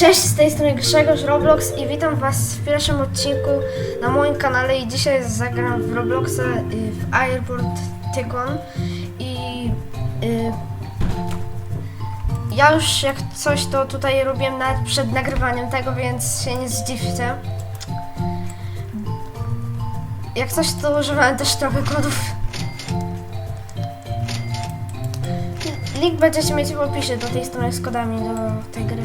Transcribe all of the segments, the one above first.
Cześć, z tej strony Grzegorz Roblox i witam was w pierwszym odcinku na moim kanale i dzisiaj zagram w Robloxa y, w Airport Tycoon i y, ja już jak coś to tutaj robiłem nawet przed nagrywaniem tego, więc się nie zdziwcie. Jak coś to używałem też trochę kodów. Link będziecie mieć w opisie do tej strony z kodami do tej gry.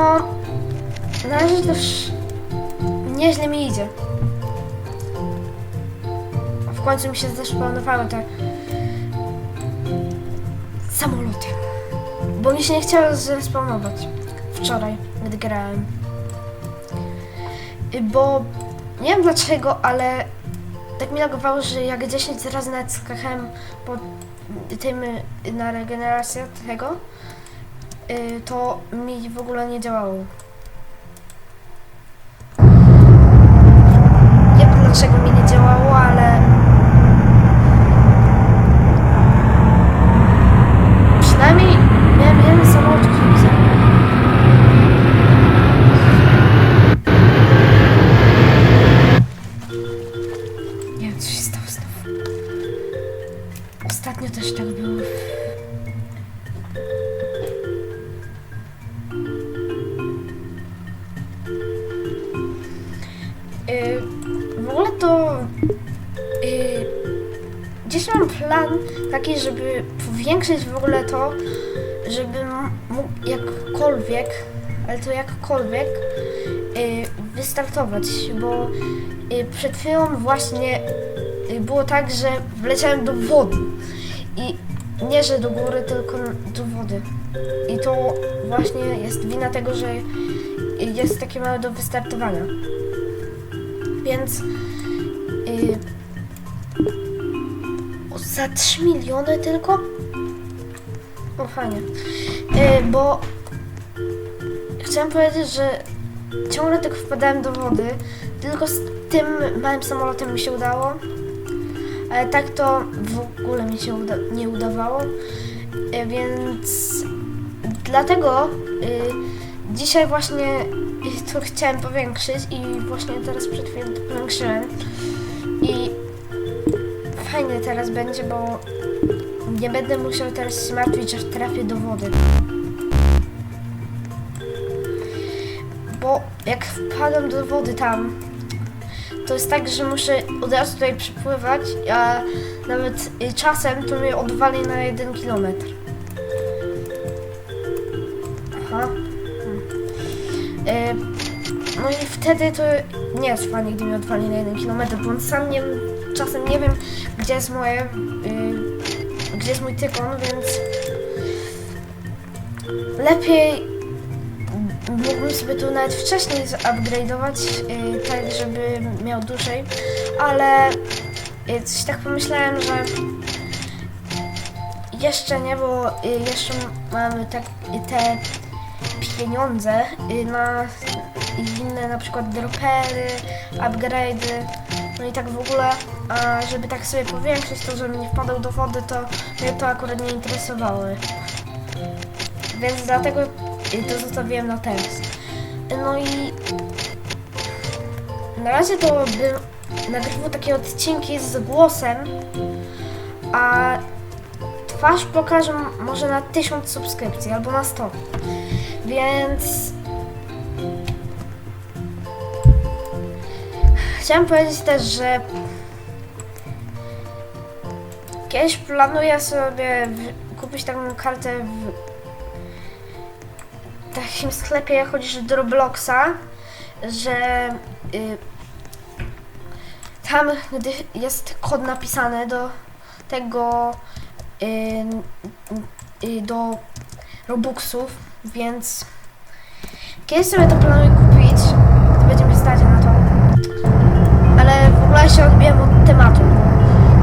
No, na razie też nieźle mi idzie. W końcu mi się zespawnowały te samoloty. Bo mi się nie chciało zespawnować wczoraj, gdy grałem. Bo nie wiem dlaczego, ale tak mi lagowało, że jak 10 razy nawet skakałem po tym y, na regenerację tego, to mi w ogóle nie działało. Mam plan taki, żeby powiększyć w ogóle to, żebym mógł jakkolwiek, ale to jakkolwiek y, wystartować, bo y, przed chwilą właśnie y, było tak, że wleciałem do wody i nie, że do góry, tylko do wody. I to właśnie jest wina tego, że y, jest takie małe do wystartowania. Więc o, za 3 miliony tylko? O fajnie. Yy, bo chciałem powiedzieć, że ciągle tylko wpadałem do wody. Tylko z tym małym samolotem mi się udało. Ale tak to w ogóle mi się uda nie udawało. Yy, więc dlatego yy, dzisiaj właśnie to chciałem powiększyć i właśnie teraz przed chwilą to powiększyłem. Fajnie teraz będzie, bo nie będę musiał teraz się martwić, że trafię do wody. Bo jak wpadam do wody tam, to jest tak, że muszę od razu tutaj przypływać, a nawet y, czasem to mnie odwali na jeden kilometr. No i wtedy to nie jest fajnie, gdy mnie odwali na 1 km, bo sam nie, czasem nie wiem, gdzie jest moje, y, gdzie jest mój tykon, więc lepiej mógłbym sobie tu nawet wcześniej zupgrade'ować, y, tak żeby miał dłużej, ale y, coś tak pomyślałem, że jeszcze nie, bo y, jeszcze mamy tak, te pieniądze y, na inne na przykład dropery, upgrade'y, no i tak w ogóle, a żeby tak sobie powiększyć to, żebym nie wpadał do wody, to mnie to akurat nie interesowało. Więc dlatego to zostawiłem na teraz. No i na razie to bym nagrywał takie odcinki z głosem, a twarz pokażę może na 1000 subskrypcji albo na 100. Więc chciałam powiedzieć też, że kiedyś planuję sobie kupić taką kartę w takim sklepie, jak chodzisz do Robloxa, że y, tam, gdy jest kod napisany do tego y, y, do Robuxów, więc kiedyś sobie to planuję kupić, Ale się odbiłem od tematu.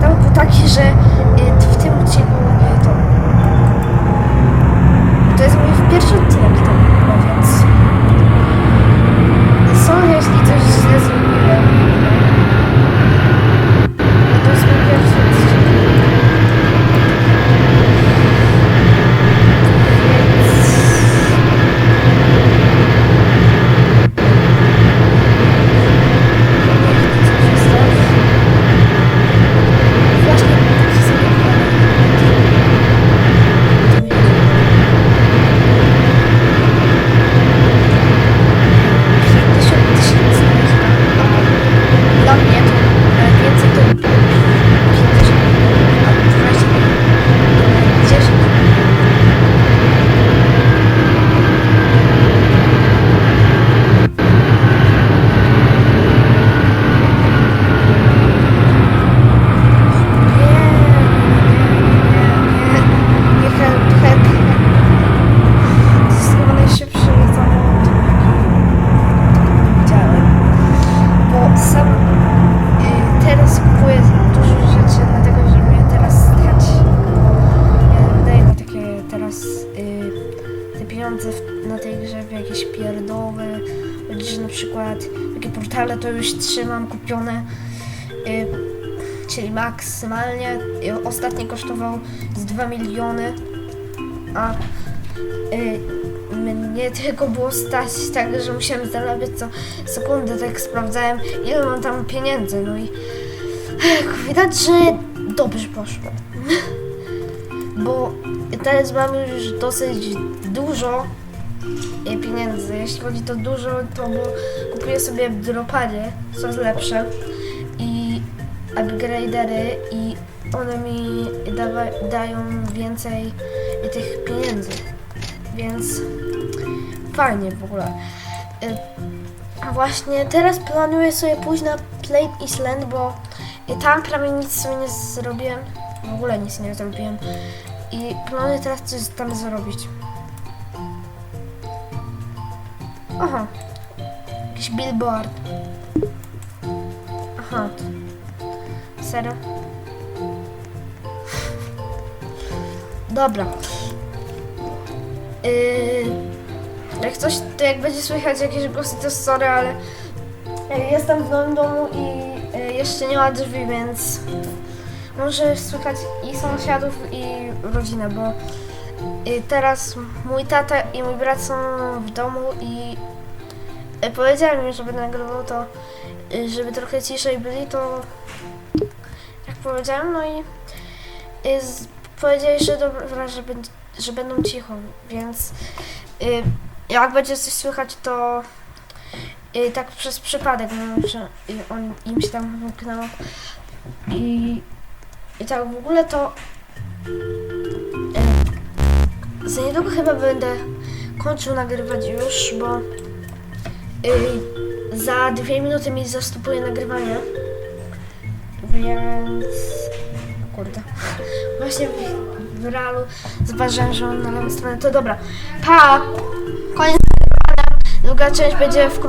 Tam był taki, że jakieś pierdoły, że na przykład takie portale to już trzymam kupione, y, czyli maksymalnie. Y, ostatnie kosztował z 2 miliony, a y, mnie tylko było stać tak, że musiałem zarabiać co sekundę, tak sprawdzałem ile mam tam pieniędzy, no i widać, że dobrze poszło. Bo teraz mam już dosyć dużo e, pieniędzy. Jeśli chodzi to dużo, to bo kupuję sobie dropady, są lepsze i upgradery i one mi dają więcej tych pieniędzy. Więc fajnie w ogóle. Y, A właśnie teraz planuję sobie pójść na Plane Island, bo tam prawie nic sobie nie zrobiłem. W ogóle nic nie zrobiłem. I planuję teraz coś tam zrobić. Aha. Jakiś billboard. Aha. Serio? Dobra. Yy, jak coś, to jak będzie słychać jakieś głosy, to sorry, ale yy, jestem w nowym domu i yy, jeszcze nie ma drzwi, więc może słychać i sąsiadów, i rodzinę, bo yy, teraz mój tata i mój brat są w domu i yy, powiedziałem im, żeby nagrywał to, yy, żeby trochę ciszej byli, to jak powiedziałem, no i powiedzieli, że dobra, że, będzie, że będą cicho, więc y, jak będzie coś słychać, to y, tak przez przypadek, no, że y, on, im się tam wymknęło. I, I tak w ogóle to za niedługo chyba będę kończył nagrywać już, bo za dwie minuty mi zastopuje nagrywanie. Więc... Kurde. Właśnie w, w realu zauważyłem, że on na lewą stronę. To dobra. Pa! Koniec. Druga część będzie wkrótce.